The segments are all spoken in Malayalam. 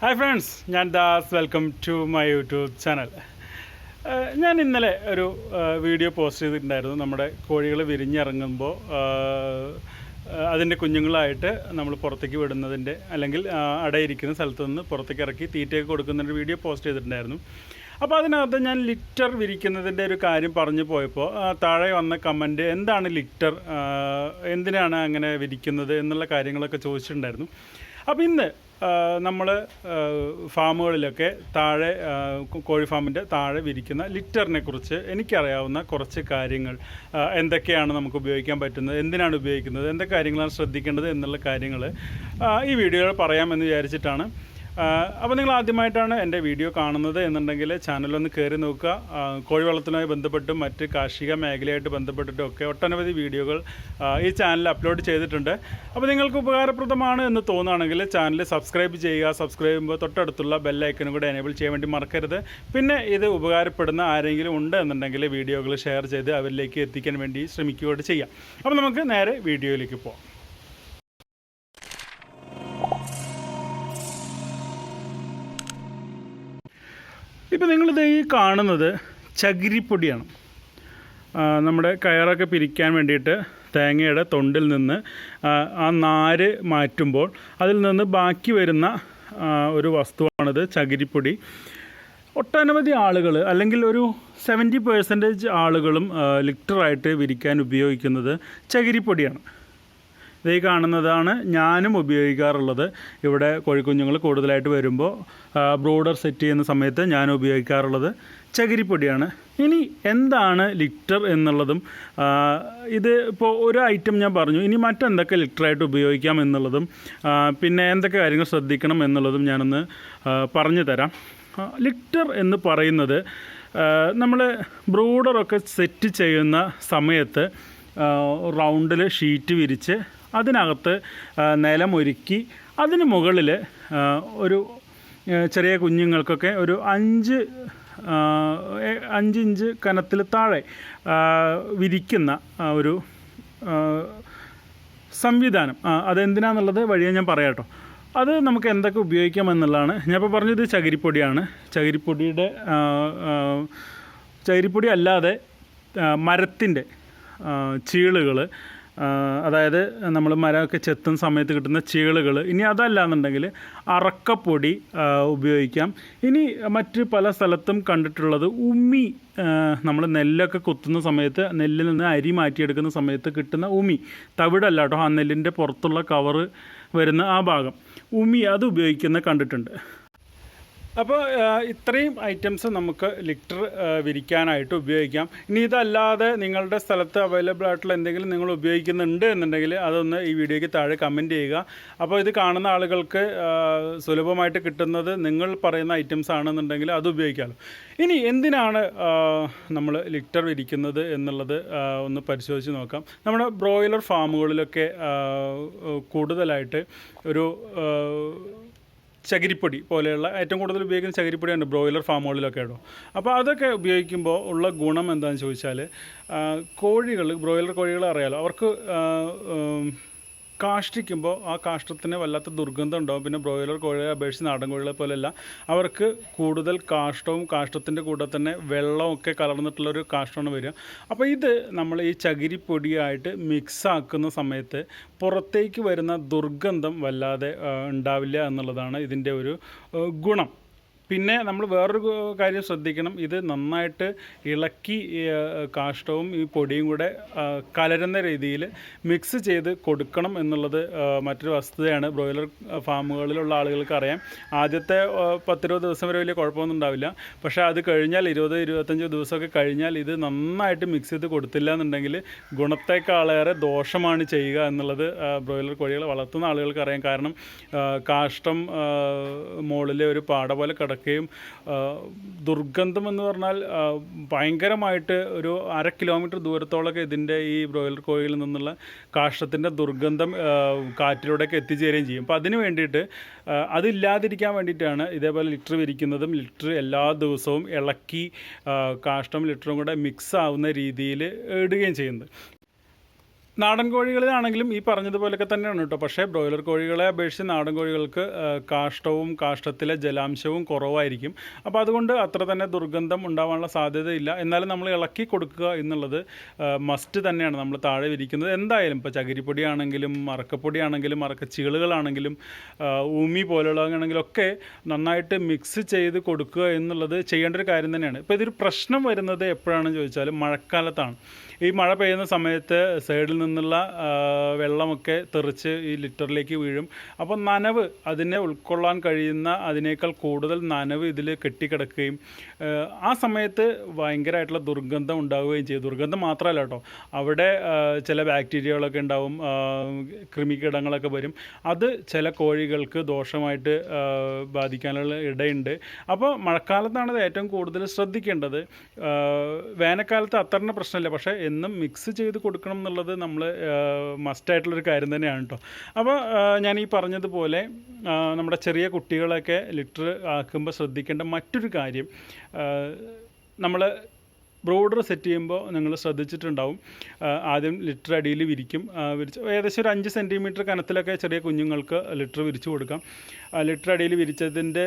ഹായ് ഫ്രണ്ട്സ് ഞാൻ Das. Welcome to my YouTube channel ഞാൻ ഇന്നലെ ഒരു വീഡിയോ പോസ്റ്റ് ചെയ്തിട്ടുണ്ടായിരുന്നു. നമ്മുടെ കോഴികൾ വിരിഞ്ഞിറങ്ങുമ്പോൾ അതിന്റെ കുഞ്ഞുങ്ങളായിട്ട് നമ്മൾ പുറത്തേക്ക് വിടുന്നതിന്റെ അല്ലെങ്കിൽ അടയിരിക്കുന്ന സ്ഥലത്ത് നിന്ന് പുറത്തേക്ക് ഇറക്കി തീറ്റയൊക്കെ കൊടുക്കുന്നതിന്റെ വീഡിയോ പോസ്റ്റ് ചെയ്തിട്ടുണ്ടായിരുന്നു. അപ്പോൾ അതിനകത്ത് ഞാൻ ലിറ്റർ വിരിക്കുന്നതിന്റെ ഒരു കാര്യം പറഞ്ഞു പോയപ്പോൾ താഴെ വന്ന കമന്റ് എന്താണ് ലിറ്റർ? എന്തിനാണ് അങ്ങനെ വിരിക്കുന്നത് എന്നുള്ള കാര്യങ്ങളൊക്കെ ചോദിച്ചിട്ടുണ്ടായിരുന്നു. അപ്പോൾ ഇന്ന് നമ്മൾ ഫാമുകളിലൊക്കെ താഴെ കോഴി ഫാമിന്റെ താഴെ വിരിക്കുന്ന ലിറ്ററിനെ കുറിച്ച് എനിക്കറിയാവുന്ന കുറച്ച് കാര്യങ്ങൾ എന്തൊക്കെയാണ് നമുക്ക് ഉപയോഗിക്കാൻ പറ്റുന്നത് എന്തിനാണ് ഉപയോഗിക്കുന്നത് എന്തൊക്കെ കാര്യങ്ങളാണ് ശ്രദ്ധിക്കേണ്ടത് എന്നുള്ള കാര്യങ്ങൾ ഈ വീഡിയോയിൽ പറയാമെന്ന് വിചാരിച്ചിട്ടാണ് അപ്പോൾ നിങ്ങൾ ആദ്യമായിട്ടാണ് എന്റെ വീഡിയോ കാണുന്നത് എന്നുണ്ടെങ്കിൽ ചാനലൊന്ന് കയറി നോക്കുക. കോഴിവളത്തിനുമായി ബന്ധപ്പെട്ടും മറ്റ് കാർഷിക മേഖലയായിട്ട് ബന്ധപ്പെട്ടിട്ടും ഒക്കെ ഒട്ടനവധി വീഡിയോകൾ ഈ ചാനൽ അപ്ലോഡ് ചെയ്തിട്ടുണ്ട്. അപ്പോൾ നിങ്ങൾക്ക് ഉപകാരപ്രദമാണ് എന്ന് തോന്നുകയാണെങ്കിൽ ചാനൽ സബ്സ്ക്രൈബ് ചെയ്യുക. സബ്സ്ക്രൈബ് ചെയ്യുമ്പോൾ തൊട്ടടുത്തുള്ള ബെല്ലൈക്കനും കൂടെ എനേബിൾ ചെയ്യാൻ വേണ്ടി മറക്കരുത്. പിന്നെ ഇത് ഉപകാരപ്പെടുന്ന ആരെങ്കിലും ഉണ്ട് എന്നുണ്ടെങ്കിൽ വീഡിയോകൾ ഷെയർ ചെയ്ത് അവരിലേക്ക് എത്തിക്കാൻ വേണ്ടി ശ്രമിക്കുകയോട് ചെയ്യാം. അപ്പോൾ നമുക്ക് നേരെ വീഡിയോയിലേക്ക് പോകാം ഇപ്പോൾ നിങ്ങളിത് ഈ കാണുന്നത് ചകിരിപ്പൊടിയാണ്. നമ്മുടെ കയറൊക്കെ പിരിക്കാൻ വേണ്ടിയിട്ട് തേങ്ങയുടെ തൊണ്ടിൽ നിന്ന് ആ, നാര് മാറ്റുമ്പോൾ അതിൽ നിന്ന് ബാക്കി വരുന്ന ഒരു വസ്തുവാണിത് ചകിരിപ്പൊടി. ഒട്ടനവധി ആളുകൾ അല്ലെങ്കിൽ ഒരു സെവന്റി പേഴ്സന്റേജ് ആളുകളും ലിറ്ററായിട്ട് വിരിക്കാൻ ഉപയോഗിക്കുന്നത് ചകിരിപ്പൊടിയാണ്. ഇത് ഈ കാണുന്നതാണ് ഞാനും ഉപയോഗിക്കാറുള്ളത്. ഇവിടെ കോഴിക്കുഞ്ഞുങ്ങൾ കൂടുതലായിട്ട് വരുമ്പോൾ ബ്രോഡർ സെറ്റ് ചെയ്യുന്ന സമയത്ത് ഞാൻ ഉപയോഗിക്കാറുള്ളത്. ചകിരിപ്പൊടിയാണ്. ഇനി എന്താണ് ലിറ്റർ എന്നുള്ളതും ഇത് ഇപ്പോൾ ഒരു ഐറ്റം ഞാൻ പറഞ്ഞു. ഇനി മറ്റെന്തൊക്കെ ലിറ്ററായിട്ട് ഉപയോഗിക്കാം എന്നുള്ളതും പിന്നെ എന്തൊക്കെ കാര്യങ്ങൾ ശ്രദ്ധിക്കണം എന്നുള്ളതും ഞാനൊന്ന് പറഞ്ഞു തരാം. ലിറ്റർ എന്ന് പറയുന്നത് നമ്മൾ ബ്രൂഡറൊക്കെ സെറ്റ് ചെയ്യുന്ന സമയത്ത് റൗണ്ടിൽ ഷീറ്റ് വിരിച്ച് അതിനകത്ത് നിലമൊരുക്കി അതിന് മുകളിൽ ഒരു ചെറിയ കുഞ്ഞുങ്ങൾക്കൊക്കെ ഒരു അഞ്ച് അഞ്ചിഞ്ച് കനത്തിൽ താഴെ വിരിക്കുന്ന ഒരു സംവിധാനം. അതെന്തിനാന്നുള്ളത് വഴിയെ ഞാൻ പറയാം കേട്ടോ. അത് നമുക്ക് എന്തൊക്കെ ഉപയോഗിക്കാം എന്നുള്ളതാണ്. ഞാൻ ഇപ്പോൾ പറഞ്ഞത് ചകിരിപ്പൊടിയാണ്. ചകിരിപ്പൊടിയുടെ ചകിരിപ്പൊടി അല്ലാതെ മരത്തിന്റെ ചീളുകൾ അതായത് നമ്മൾ മരമൊക്കെ ചെത്തുന്ന സമയത്ത് കിട്ടുന്ന ചീളുകൾ. ഇനി അതല്ല എന്നുണ്ടെങ്കിൽ അറക്കപ്പൊടി ഉപയോഗിക്കാം. ഇനി മറ്റ് പല സ്ഥലത്തും കണ്ടിട്ടുള്ളത് ഉമ്മി നമ്മൾ നെല്ലൊക്കെ കുത്തുന്ന സമയത്ത് നെല്ലിൽ നിന്ന് അരി മാറ്റിയെടുക്കുന്ന സമയത്ത് കിട്ടുന്ന ഉമി തവിടല്ല കേട്ടോ ആ നെല്ലിന്റെ പുറത്തുള്ള കവറ് വരുന്ന ആ ഭാഗം. ഉമി അത് ഉപയോഗിക്കുന്ന കണ്ടിട്ടുണ്ട്. അപ്പോൾ ഇത്രയും ഐറ്റംസ് നമുക്ക് ലിറ്റർ വിരിക്കാനായിട്ട് ഉപയോഗിക്കാം. ഇനി ഇതല്ലാതെ നിങ്ങളുടെ സ്ഥലത്ത് അവൈലബിൾ ആയിട്ടുള്ള എന്തെങ്കിലും നിങ്ങൾ ഉപയോഗിക്കുന്നുണ്ട് എന്നുണ്ടെങ്കിൽ അതൊന്ന് ഈ വീഡിയോയ്ക്ക് താഴെ കമന്റ് ചെയ്യുക. അപ്പോൾ ഇത് കാണുന്ന ആളുകൾക്ക് സുലഭമായിട്ട് കിട്ടുന്നത് നിങ്ങൾ പറയുന്ന ഐറ്റംസ് ആണെന്നുണ്ടെങ്കിൽ അത് ഉപയോഗിക്കാമല്ലോ ഇനി എന്തിനാണ് നമ്മൾ ലിറ്റർ വിരിക്കുന്നത് എന്നുള്ളത് ഒന്ന് പരിശോധിച്ച് നോക്കാം. നമ്മുടെ ബ്രോയിലർ ഫാമുകളിലൊക്കെ കൂടുതലായിട്ട് ഒരു ചകിരിപ്പൊടി പോലെയുള്ള ഏറ്റവും കൂടുതൽ ഉപയോഗിക്കുന്ന ചകിരിപ്പൊടിയാണ് ബ്രോയിലർ ഫാമുകളിലൊക്കെ ആണോ? അപ്പോൾ അതൊക്കെ ഉപയോഗിക്കുമ്പോൾ ഉള്ള ഗുണം എന്താണെന്ന് ചോദിച്ചാൽ കോഴികൾ ബ്രോയിലർ കോഴികൾ അറിയാലോ അവർക്ക് കാഷ്ടിക്കുമ്പോൾ ആ കാഷ്ടത്തിന് വല്ലാത്ത ദുർഗന്ധം ഉണ്ടാവും. പിന്നെ ബ്രോയിലർ കോഴിയെ അപേക്ഷിച്ച് നാടൻ കോഴികളെ പോലെയല്ല. അവർക്ക് കൂടുതൽ കാഷ്ടവും കാഷ്ടത്തിന്റെ കൂടെ തന്നെ വെള്ളമൊക്കെ കലർന്നിട്ടുള്ളൊരു കാഷ്ടമാണ് വരിക. അപ്പോൾ ഇത് നമ്മൾ ഈ ചകിരിപ്പൊടിയായിട്ട് മിക്സ് ആക്കുന്ന സമയത്ത് പുറത്തേക്ക് വരുന്ന ദുർഗന്ധം വല്ലാതെ ഉണ്ടാവില്ല എന്നുള്ളതാണ് ഇതിന്റെ ഒരു ഗുണം. പിന്നെ നമ്മൾ വേറൊരു കാര്യം ശ്രദ്ധിക്കണം. ഇത് നന്നായിട്ട് ഇളക്കി കാഷ്ടവും ഈ പൊടിയും കൂടെ കലരുന്ന രീതിയിൽ മിക്സ് ചെയ്ത് കൊടുക്കണം എന്നുള്ളത് മറ്റൊരു വസ്തുതയാണ്. ബ്രോയിലർ ഫാമുകളിലുള്ള ആളുകൾക്ക് അറിയാം. ആദ്യത്തെ പത്തിരുപത് ദിവസം വരെ വലിയ കുഴപ്പമൊന്നും ഉണ്ടാവില്ല. പക്ഷേ അത് കഴിഞ്ഞാൽ ഇരുപത് ഇരുപത്തഞ്ച് ദിവസമൊക്കെ കഴിഞ്ഞാൽ ഇത് നന്നായിട്ട് മിക്സ് ചെയ്ത് കൊടുത്തില്ല എന്നുണ്ടെങ്കിൽ ഗുണത്തേക്കാളേറെ ദോഷമാണ് ചെയ്യുക എന്നുള്ളത് ബ്രോയിലർ കോഴികളെ വളർത്തുന്ന ആളുകൾക്ക് അറിയാം. കാരണം കാഷ്ടം മുകളിലെ ഒരു പാട പോലെ കിടക്കുകയും ദുർഗന്ധം എന്ന് പറഞ്ഞാൽ ഭയങ്കരമായിട്ട് ഒരു അര കിലോമീറ്റർ ദൂരത്തോളമൊക്കെ ഇതിന്റെ ഈ ബ്രോയിലർ കോഴിയിൽ നിന്നുള്ള കാഷ്ടത്തിന്റെ ദുർഗന്ധം കാറ്റിലൂടെയൊക്കെ എത്തിച്ചേരുകയും ചെയ്യും. അപ്പോൾ അതിന് വേണ്ടിയിട്ട് അതില്ലാതിരിക്കാൻ വേണ്ടിയിട്ടാണ് ഇതേപോലെ ലിറ്റർ വിരിക്കുന്നതും ലിറ്റർ എല്ലാ ദിവസവും ഇളക്കി കാഷ്ടം ലിറ്ററും കൂടെ മിക്സ് ആവുന്ന രീതിയിൽ ഇടുകയും ചെയ്യുന്നത്. നാടൻ കോഴികളിലാണെങ്കിലും ഈ പറഞ്ഞതുപോലൊക്കെ തന്നെയാണ് കേട്ടോ. പക്ഷേ ബ്രോയിലർ കോഴികളെ അപേക്ഷിച്ച് നാടൻ കോഴികൾക്ക് കാഷ്ടവും കാഷ്ടത്തിലെ ജലാംശവും കുറവായിരിക്കും. അപ്പോൾ അതുകൊണ്ട് അത്ര തന്നെ ദുർഗന്ധം ഉണ്ടാവാനുള്ള സാധ്യതയില്ല. എന്നാലും നമ്മൾ ഇളക്കി കൊടുക്കുക എന്നുള്ളത് മസ്റ്റ് തന്നെയാണ് നമ്മൾ താഴെ വിരിക്കുന്നത്. എന്തായാലും ഇപ്പോൾ ചകിരിപ്പൊടിയാണെങ്കിലും മറക്കപ്പൊടിയാണെങ്കിലും മറക്കച്ചികളുകളാണെങ്കിലും ഉമി പോലുള്ളതാണെങ്കിലും ഒക്കെ നന്നായിട്ട് മിക്സ് ചെയ്ത് കൊടുക്കുക എന്നുള്ളത് ചെയ്യേണ്ട ഒരു കാര്യം തന്നെയാണ്. ഇപ്പോൾ ഇതൊരു പ്രശ്നം വരുന്നത് എപ്പോഴാണെന്ന് ചോദിച്ചാൽ മഴക്കാലത്താണ്. ഈ മഴ പെയ്യുന്ന സമയത്ത് സൈഡിൽ നിന്നുള്ള വെള്ളമൊക്കെ തെറിച്ച് ഈ ലിറ്ററിലേക്ക് വീഴും. അപ്പോൾ നനവ് അതിനെ ഉൾക്കൊള്ളാൻ കഴിയുന്ന അതിനേക്കാൾ കൂടുതൽ നനവ് ഇതിൽ കെട്ടിക്കിടക്കുകയും ആ, സമയത്ത് ഭയങ്കരമായിട്ടുള്ള ദുർഗന്ധം ഉണ്ടാവുകയും ചെയ്യും. ദുർഗന്ധം മാത്രമല്ല കേട്ടോ. അവിടെ ചില ബാക്ടീരിയകളൊക്കെ ഉണ്ടാവും കൃമികീടങ്ങളൊക്കെ വരും. അത് ചില കോഴികൾക്ക് ദോഷമായിട്ട് ബാധിക്കാനുള്ള ഇടയുണ്ട്. അപ്പോൾ മഴക്കാലത്താണ് ഇത് ഏറ്റവും കൂടുതൽ ശ്രദ്ധിക്കേണ്ടത്. വേനൽക്കാലത്ത് അത്ര പ്രശ്നമില്ല. പക്ഷേ എന്നും മിക്സ് ചെയ്ത് കൊടുക്കണം എന്നുള്ളത് നമ്മൾ മസ്റ്റായിട്ടുള്ളൊരു കാര്യം തന്നെയാണ് കേട്ടോ അപ്പോൾ ഞാൻ ഈ പറഞ്ഞതുപോലെ നമ്മുടെ ചെറിയ കുട്ടികളൊക്കെ ലിറ്റർ ആക്കുമ്പോൾ ശ്രദ്ധിക്കേണ്ട മറ്റൊരു കാര്യം നമ്മൾ ബ്രോഡർ സെറ്റ് ചെയ്യുമ്പോൾ നിങ്ങൾ ശ്രദ്ധിച്ചിട്ടുണ്ടാവും. ആദ്യം ലിറ്റർ അടിയിൽ വിരിക്കും. വിരിച്ച് ഏകദേശം ഒരു അഞ്ച് സെന്റിമീറ്റർ കനത്തിലൊക്കെ ചെറിയ കുഞ്ഞുങ്ങൾക്ക് ലിറ്റർ വിരിച്ചു കൊടുക്കാം. ലിറ്റർ അടിയിൽ വിരിച്ചതിന്റെ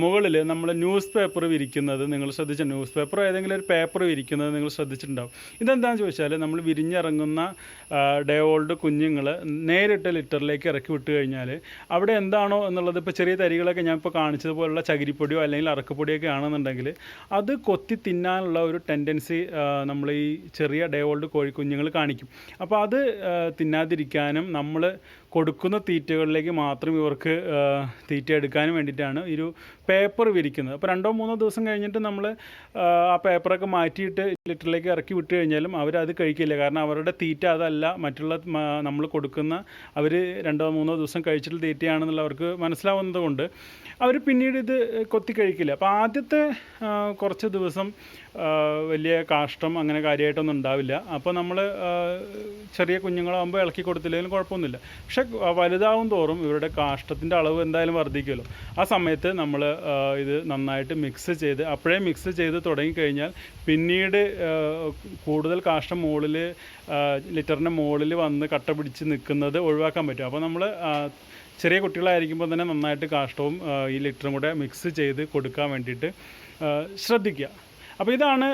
മുകളിൽ നമ്മൾ ന്യൂസ് പേപ്പർ വിരിക്കുന്നത് നിങ്ങൾ ശ്രദ്ധിച്ച ന്യൂസ് പേപ്പർ ഏതെങ്കിലും ഒരു പേപ്പർ വിരിക്കുന്നത് നിങ്ങൾ ശ്രദ്ധിച്ചിട്ടുണ്ടാവും. ഇതെന്താണെന്ന് ചോദിച്ചാൽ നമ്മൾ വിരിഞ്ഞിറങ്ങുന്ന ഡേ ഓൾഡ് കുഞ്ഞുങ്ങൾ നേരിട്ട് ലിറ്ററിലേക്ക് ഇറക്കി വിട്ട് കഴിഞ്ഞാൽ അവിടെ എന്താണോ എന്നുള്ളത് ഇപ്പോൾ ചെറിയ തരികളൊക്കെ ഞാൻ ഇപ്പോൾ കാണിച്ചതുപോലുള്ള ചകിരിപ്പൊടിയോ അല്ലെങ്കിൽ അറക്കപ്പൊടിയൊക്കെ ആണെന്നുണ്ടെങ്കിൽ അത് കൊത്തി തിന്നാനുള്ള ഒരു ടെൻഡൻസി നമ്മൾ ഈ ചെറിയ ഡേ ഓൾഡ് കോഴിക്കുഞ്ഞുങ്ങൾ കാണിക്കും. അപ്പോൾ അത് തിന്നാതിരിക്കാനും നമ്മൾ കൊടുക്കുന്ന തീറ്റകളിലേക്ക് മാത്രം ഇവർക്ക് തീറ്റ എടുക്കാനും വേണ്ടിയിട്ടാണ് ഒരു പേപ്പർ വിരിക്കുന്നത്. അപ്പോൾ രണ്ടോ മൂന്നോ ദിവസം കഴിഞ്ഞിട്ട് നമ്മൾ ആ പേപ്പറൊക്കെ മാറ്റിയിട്ട് ലിറ്ററിലേക്ക് ഇറക്കി വിട്ട് കഴിഞ്ഞാലും അവരത് കഴിക്കില്ല. കാരണം അവരുടെ തീറ്റ അതല്ല മറ്റുള്ള നമ്മൾ കൊടുക്കുന്ന അവർ രണ്ടോ മൂന്നോ ദിവസം കഴിച്ചിട്ട് തീറ്റയാണെന്നുള്ള അവർക്ക് മനസ്സിലാവുന്നത് കൊണ്ട് അവർ പിന്നീട് ഇത് കൊത്തി കഴിക്കില്ല. അപ്പോൾ ആദ്യത്തെ കുറച്ച് ദിവസം വലിയ കാഷ്ടം അങ്ങനെ കാര്യമായിട്ടൊന്നും ഉണ്ടാവില്ല. അപ്പോൾ നമ്മൾ ചെറിയ കുഞ്ഞുങ്ങളാകുമ്പോൾ ഇളക്കി കൊടുത്തില്ലെങ്കിലും കുഴപ്പമൊന്നുമില്ല. പക്ഷെ വലുതാവും തോറും ഇവരുടെ കാഷ്ടത്തിന്റെ അളവ് എന്തായാലും വർദ്ധിക്കുമല്ലോ. ആ സമയത്ത് നമ്മൾ ഇത് നന്നായിട്ട് മിക്സ് ചെയ്ത് അപ്പോഴേ മിക്സ് ചെയ്ത് തുടങ്ങിക്കഴിഞ്ഞാൽ പിന്നീട് കൂടുതൽ കാഷ്ടം മുകളിൽ ലിറ്ററിന്റെ മുകളിൽ വന്ന് കട്ട പിടിച്ച് നിൽക്കുന്നത് ഒഴിവാക്കാൻ പറ്റും. അപ്പോൾ നമ്മൾ ചെറിയ കുട്ടികളായിരിക്കുമ്പോൾ തന്നെ നന്നായിട്ട് കാഷ്ടവും ഈ ലിറ്ററും കൂടെ മിക്സ് ചെയ്ത് കൊടുക്കാൻ വേണ്ടിയിട്ട് ശ്രദ്ധിക്കുക. അപ്പോൾ ഇതാണ്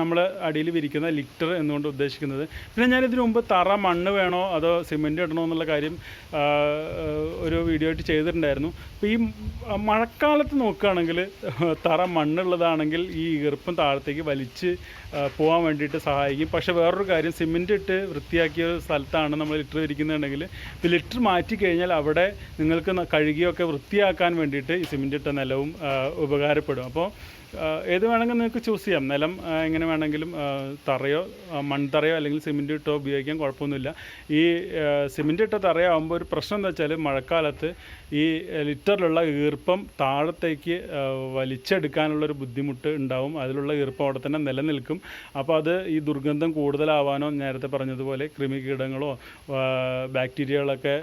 നമ്മൾ അടിയിൽ വിരിക്കുന്ന ലിറ്റർ എന്നുകൊണ്ട് ഉദ്ദേശിക്കുന്നത്. പിന്നെ ഞാൻ ഇതിനു മുമ്പ് തറ മണ്ണ് വേണോ അതോ സിമെന്റ് ഇടണോ എന്നുള്ള കാര്യം ഒരു വീഡിയോ ആയിട്ട് ചെയ്തിട്ടുണ്ടായിരുന്നു. അപ്പോൾ ഈ മഴക്കാലത്ത് നോക്കുകയാണെങ്കിൽ തറ മണ്ണുള്ളതാണെങ്കിൽ ഈ ഈർപ്പം താഴത്തേക്ക് വലിച്ച് പോകാൻ വേണ്ടിയിട്ട് സഹായിക്കും. പക്ഷേ വേറൊരു കാര്യം സിമെന്റ് ഇട്ട് വൃത്തിയാക്കിയ സ്ഥലത്താണ് നമ്മൾ ലിറ്റർ വിരിക്കുന്നുണ്ടെങ്കിൽ ലിറ്റർ മാറ്റി കഴിഞ്ഞാൽ അവിടെ നിങ്ങൾക്ക് കഴുകിയൊക്കെ വൃത്തിയാക്കാൻ വേണ്ടിയിട്ട് ഈ സിമെന്റ് ഇട്ട നിലവും ഉപകാരപ്പെടും. അപ്പോൾ ഏത് വേണമെങ്കിൽ നിങ്ങൾക്ക് ചൂസ് ചെയ്യാം. നിലം എങ്ങനെ വേണമെങ്കിലും തറയോ മൺതറയോ അല്ലെങ്കിൽ സിമെന്റ് ഇട്ടോ ഉപയോഗിക്കാൻ കുഴപ്പമൊന്നുമില്ല. ഈ സിമെന്റ് ഇട്ട തറയാകുമ്പോൾ ഒരു പ്രശ്നം എന്താ വെച്ചാൽ മഴക്കാലത്ത് ഈ ലിറ്ററിലുള്ള ഈർപ്പം താഴത്തേക്ക് വലിച്ചെടുക്കാനുള്ളൊരു ബുദ്ധിമുട്ട് ഉണ്ടാവും. അതിലുള്ള ഈർപ്പം അവിടെ തന്നെ നിലനിൽക്കും. അപ്പോൾ അത് ഈ ദുർഗന്ധം കൂടുതലാവാനോ നേരത്തെ പറഞ്ഞതുപോലെ കൃമികീടങ്ങളോ ബാക്ടീരിയകളൊക്കെ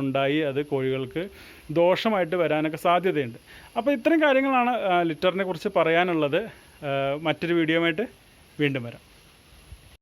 ഉണ്ടായി അത് കോഴികൾക്ക് ദോഷമായിട്ട് വരാനൊക്കെ സാധ്യതയുണ്ട്. അപ്പോൾ ഇത്തരം കാര്യങ്ങളാണ് ലിറ്ററിനെ കുറിച്ച് പറയാനുള്ളത്. മറ്റൊരു മറ്റൊരു വീഡിയോയുമായിട്ട് വീണ്ടും വരാം.